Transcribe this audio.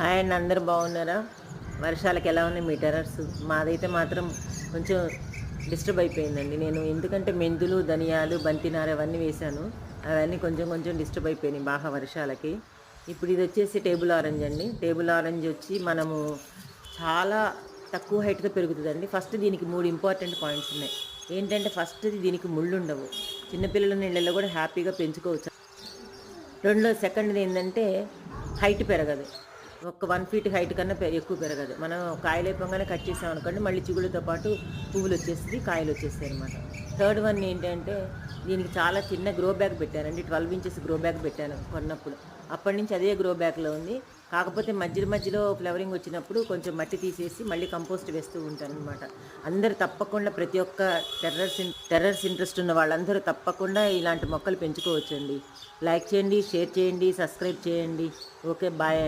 Hi అండి అందరు బాగున్నారా? వర్షాలకు ఎలా ఉన్నాయి మీ టెరర్స్? మాదైతే మాత్రం కొంచెం డిస్టర్బ్ అయిపోయిందండి. నేను ఎందుకంటే మెంతులు ధనియాలు బంతినార అవన్నీ వేశాను. అవన్నీ కొంచెం కొంచెం డిస్టర్బ్ అయిపోయినాయి బాగా వర్షాలకి. ఇప్పుడు ఇది వచ్చేసి టేబుల్ ఆరెంజ్ అండి. టేబుల్ ఆరెంజ్ వచ్చి మనము చాలా తక్కువ హైట్తో పెరుగుతుందండి. ఫస్ట్ దీనికి మూడు ఇంపార్టెంట్ పాయింట్స్ ఉన్నాయి. ఏంటంటే ఫస్ట్ది దీనికి ముళ్ళు ఉండవు. చిన్నపిల్లల నీళ్ళల్లో కూడా హ్యాపీగా పెంచుకోవచ్చు. రెండో సెకండ్ది ఏంటంటే హైట్ పెరగదు. ఒక వన్ ఫీట్ హైట్ కన్నా ఎక్కువ పెరగదు. మనం కాయలు అయిపోగానే కట్ చేసాం అనుకోండి మళ్ళీ చిగుళ్ళతో పాటు పువ్వులు వచ్చేస్తుంది కాయలు వచ్చేస్తాయి అనమాట థర్డ్ వన్ ఏంటంటే దీనికి చాలా చిన్న గ్రో బ్యాగ్ పెట్టానండి ట్వెల్వ్ ఇంచెస్ గ్రో బ్యాగ్ పెట్టాను కొన్నప్పుడు. అప్పటి నుంచి అదే గ్రో బ్యాగ్లో ఉంది. కాకపోతే మధ్య మధ్యలో ఫ్లవరింగ్ వచ్చినప్పుడు కొంచెం మట్టి తీసేసి మళ్ళీ కంపోస్ట్ వేస్తూ ఉంటాను అనమాట అందరూ తప్పకుండా ప్రతి ఒక్క టెర్రర్స్ టెర్రర్స్ ఇంట్రెస్ట్ ఉన్న వాళ్ళందరూ తప్పకుండా ఇలాంటి మొక్కలు పెంచుకోవచ్చండి. లైక్ చేయండి షేర్ చేయండి సబ్స్క్రైబ్ చేయండి. Okay bye